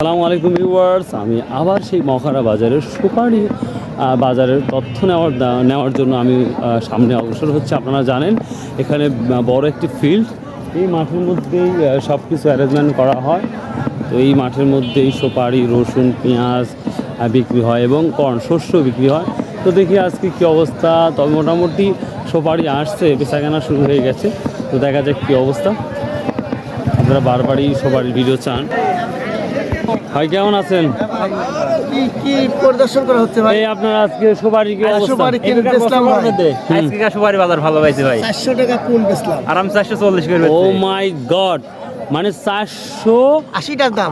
আসসালামু আলাইকুম ভিউয়ার্স, আমি আবার সেই মখারা বাজারের সুপারি বাজারের তথ্য নেওয়ার নেওয়ার জন্য আমি সামনে অগ্রসর হচ্ছে। আপনারা জানেন, এখানে বড় একটি ফিল্ড এই মাঠের মধ্যেই সব কিছু অ্যারেঞ্জমেন্ট করা হয়। তো এই মাঠের মধ্যেই সুপারি, রসুন, পেঁয়াজ বিক্রি হয় এবং কর্ন, শস্য বিক্রি হয়। তো দেখি আজকে কী অবস্থা। তবে মোটামুটি সুপারি আসছে, বেচাকেনা শুরু হয়ে গেছে। তো দেখা যাক কী অবস্থা। আপনারা বারবারই সুপারির ভিডিও চান। ভাই কেমন আছেন? কি কি পরিদর্শন করা হচ্ছে ভাই? এই আপনার আজকে সুপারি কি অবস্থা? সুপারি কিনে বেচলাম আজকে সুপারি বাজার ভালো পাইছে ভাই? চারশো টাকা পুন বেচলাম। আরাম চারশো চল্লিশ করে ও মাই গড। মানে চারশো আশিটার দাম।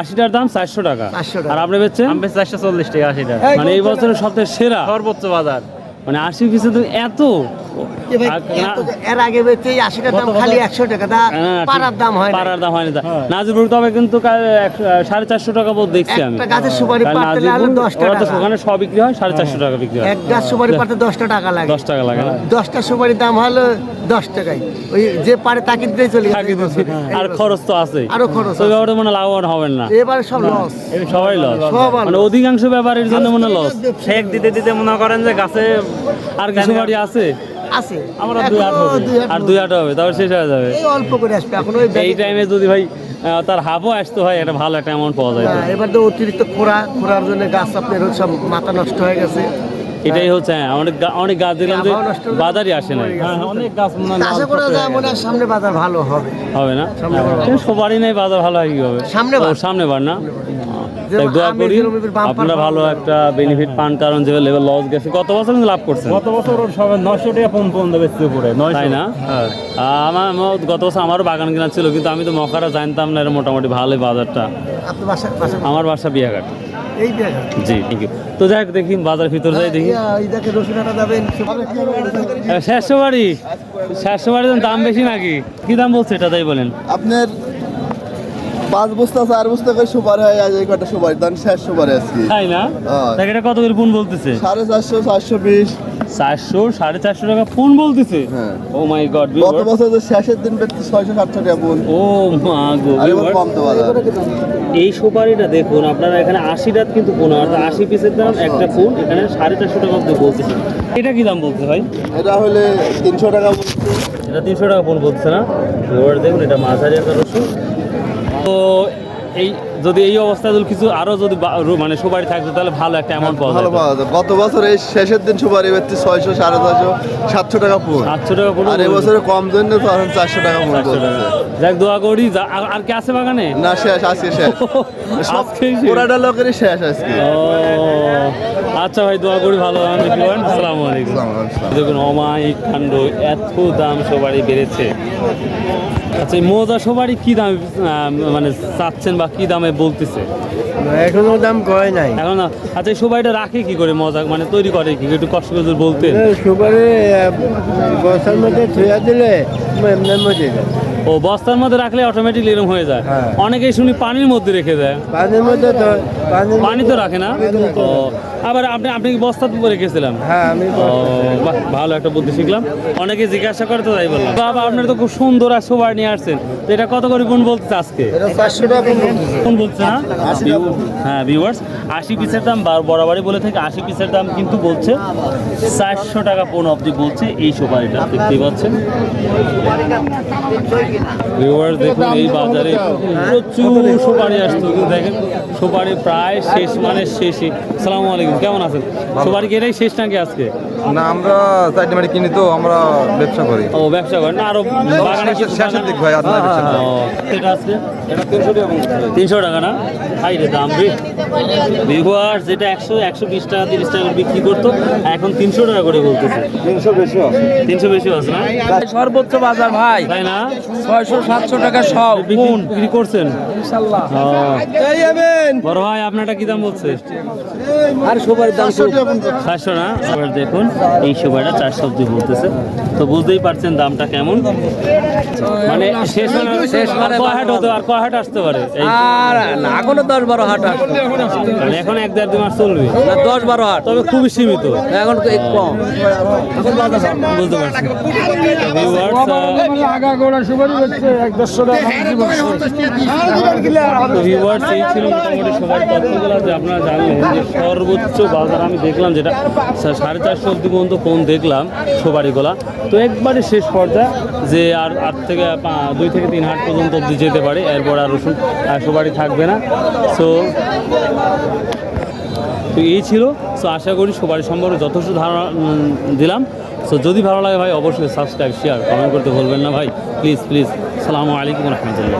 আশিটার দাম চারশো টাকা। 400 টাকা। আর আপনি বেচছেন? আমি চারশো চল্লিশ টাকা আশি টাকা মানে এই বছরের সবথেকে সেরা? সর্বোচ্চ বাজার। মানে আশি পিসে তো এত- এর আগে বেচে এই আশিটার দাম খালি একশো টাকা তা হ্যাঁ, পাড়ার দাম হয় পাড়ার দাম হয়নি তা নাজিরপুর তবে কিন্তু সাড়ে চারশো টাকা বোধ দেখছি আমি। গাছের সুপারি পাড়তে হলে নাজিরপুর, দশটা ওরা তো টাকা। ওখানে সব বিক্রি হয় সাড়ে চারশো টাকা বিক্রি হয়। এক গাছ সুপারি পাড়তে দশটা টাকা লাগে। দশ টাকা লাগে দশটা সুপারির দাম হলো দশ টাকাই ওই যে পারে তাকে দিয়ে চলে গেছে। থাকি এই বছর। আর খরচ তো আছে আরও খরচ ব্যাপারে মনে লাভবান হবেন না। এবারে সব লস সবাই লস মানে অধিকাংশ ব্যাপারের জন্য মনে লস শেক দিতে দিতে মনে করেন যে গাছে আর কিছু বাড়ি আছে? আছে। আমরা দুই আট হবে। আর দুই আট হবে তারপর শেষ হয়ে যাবে। এই অল্প করে আসবে এখন ওই এই টাইমে যদি ভাই তার হাফও আসতে হয় একটা ভালো একটা অ্যামাউন্ট পাওয়া যায়। হ্যাঁ, এবার তো অতিরিক্ত খোরা খোরার জন্য গাছ আপনার সব মাথা নষ্ট হয়ে গেছে। এটাই হচ্ছে হ্যাঁ অনেক অনেক গাছ দেখলাম যে বাজারই আসে না। হ্যাঁ, অনেক গাছ মনে হয় আশা করা যায় মনে হয় সামনে বাজার ভালো হবে। হবে না? বার। সবারই নাই বাজার ভালো হয় কি হবে? সামনে সামনে বার না? দোয়া করি আপনারা ভালো একটা বেনিফিট পান কারণ যে লেভেল লস গেছে কত বছর লাভ করছেন। গত বছর ওর সবাই টাকা পন পন বেচতে পড়ে নয়শো। তাই না? হ্যাঁ। আমার গত বছর আমারও বাগান কেনা ছিল কিন্তু আমি তো মকারা জানতাম না এর মোটামুটি ভালোই বাজারটা। আমার বাসা বিয়াঘাট। এই জি থ্যাংক ইউ তো যাই হোক দেখি বাজার ভিতর যাই দেখি। এই দেখে রসুন আটা যাবেন শেষশো বাড়ি শেষশো বাড়ির দাম বেশি নাকি? কি দাম বলছে এটা তাই বলেন। আপনার পাঁচ বস্তা চার বস্তা করে সুপারি হয় আজ এই কটা সুপারি। দাম শেষ সুপারি আজকে। তাই না? হ্যাঁ। এটা কত করে ফোন বলতেছে? সাড়ে চারশো চারশো বিশ। চারশো সাড়ে চারশো টাকা ফোন বলতেছে। ও মাই গড গত বছর তো শেষের দিন পেতে ছয়শো সাতশো টাকা বোন ও মা গো কম তো এই সুপারিটা দেখুন আপনারা এখানে আশিটা কিন্তু ফোন অর্থাৎ আশি পিসের দাম একটা ফোন এখানে সাড়ে চারশো টাকা অব্দি বলতেছে। এটা কি দাম বলছে ভাই? এটা হলে তিনশো টাকা বলছে। এটা তিনশো টাকা ফোন বলছে না? দেখুন এটা মাঝারি একটা রসুন। তো এই যদি এই অবস্থায় যদি কিছু আরও যদি মানে সুপারি থাকতো তাহলে ভালো একটা অ্যামাউন্ট পাওয়া ভালো পাওয়া যায় গত বছর এই শেষের দিন সুপারি পেতে ছয়শো সাড়ে ছয়শো সাতশো টাকা ফোন সাতশো টাকা ফোন আর এবছরে কম জন্য তো এখন চারশো টাকা বলতেছে যাক দোয়া করি আর- কি আছে বাগানে? না শেষ আজকে শেষ। শেষ। পুরাটা লোকেরই শেষ আজকে। ও আচ্ছা ভাই দোয়া করি ভালো আমি বিক্রি করেন আসসালামু আলাইকুম। আসসালামু আলাইকুম। দেখুন অমায়িক কাণ্ড এত দাম সবারই বেড়েছে। আচ্ছা মোজা সবারই কি দামে মানে চাচ্ছেন বা কি দামে বলতেছে? এখনও দাম কয় নাই। এখন আচ্ছা সবাইটা রাখে কি করে মজা মানে তৈরি করে কি? একটু কষ্ট করে যদি বলতেন। সুপারি বসার মধ্যে থুয়া দিলে এমনি মজে ও বস্তার মধ্যে রাখলে অটোমেটিকলি এরকম হয়ে যায়। হ্যাঁ। অনেকেই শুনি পানির মধ্যে রেখে দেয়। পানির মধ্যে তো পানি তো রাখে না? আবার আপনি আপনি কি বস্তা তো রেখেছিলাম হ্যাঁ আমি বাহ ভালো একটা বুদ্ধি শিখলাম। অনেকে জিজ্ঞাসা করে তো তাই বললাম। বাবা আপনার তো খুব সুন্দর আর সবার নিয়ে আসছেন। তো এটা কত করে গুণ বলতে আজকে? এটা কোন বলছে না? হ্যাঁ ভিউয়ার্স আশি পিসের দাম বরাবরই বলে থাকে আশি পিসের দাম কিন্তু বলছে। চারশো টাকা পণ অবধি বলছে এই সুপারিটা দেখতেই পাচ্ছেন? ভিউয়ার্স দেখুন এই বাজারে প্রচুর সুপারি আসতো দেখেন সুপারি প্রায় শেষ মানে শেষই। সালামু আলাইকুম। কেমন আছেন? সবার কি এটাই শেষ নাকি আজকে? না আমরা চারটে মাটি কিনি তো আমরা ব্যবসা করি। ও ব্যবসা করেন? না আরও বাগানে শেষের- শেষের দিক ভাই, আপনার ব্যবসা। এটা আজকে তিনশো টাকা না? হাই রে দাম রে। ভিউয়ার্স যেটা একশো একশো বিশ টাকা তিরিশ টাকা করে বিক্রি করতো এখন তিনশো টাকা করে বলতেছে। তিনশো বেশি তিনশো বেশি আছে না? সর্বোচ্চ বাজার ভাই। তাই না? ছয়শো সাতশো টাকা সব বিক্রি বিক্রি করছেন? ইনশাল্লাহ। ও, বড় ভাই আপনারটা কি দাম বলছে? আর সুপারির দাম চারশো টাকা ফোন চারশো না? এবার দেখুন। এই সময়টা চারশো অব্দি বলতেছে। তো বুঝতেই পারছেন দামটা কেমন। মানে শেষ শেষ মানে হাট হতে আর হাট আসতে পারে? আর না এখনও দশ বারো হাট আসবে। মানে এখন এক দেড় দু মাস চলবে। দশ বারো হাট। তবে খুবই সীমিত। এখন কম। বুঝতে পারছি। আপনারা জানলেন যে সর্বোচ্চ বাজার আমি দেখলাম যেটা সাড়ে চারশো অব্দি পর্যন্ত ফোন দেখলাম সুপারিগুলা তো একবারে শেষ পর্যায়ে যে আর আট থেকে দুই থেকে তিন হাট পর্যন্ত অব্দি যেতে পারে, এরপর আর রসুন সুপারি থাকবে না। সো তো এই ছিল। সো আশা করি সবারই সম্পর্কে যথেষ্ট ধারণা দিলাম। সো যদি ভালো লাগে ভাই, অবশ্যই সাবস্ক্রাইব শেয়ার কমেন্ট করতে ভুলবেন না ভাই। প্লিজ প্লিজ সালামু আলাইকুম রহমতুল্লাহ।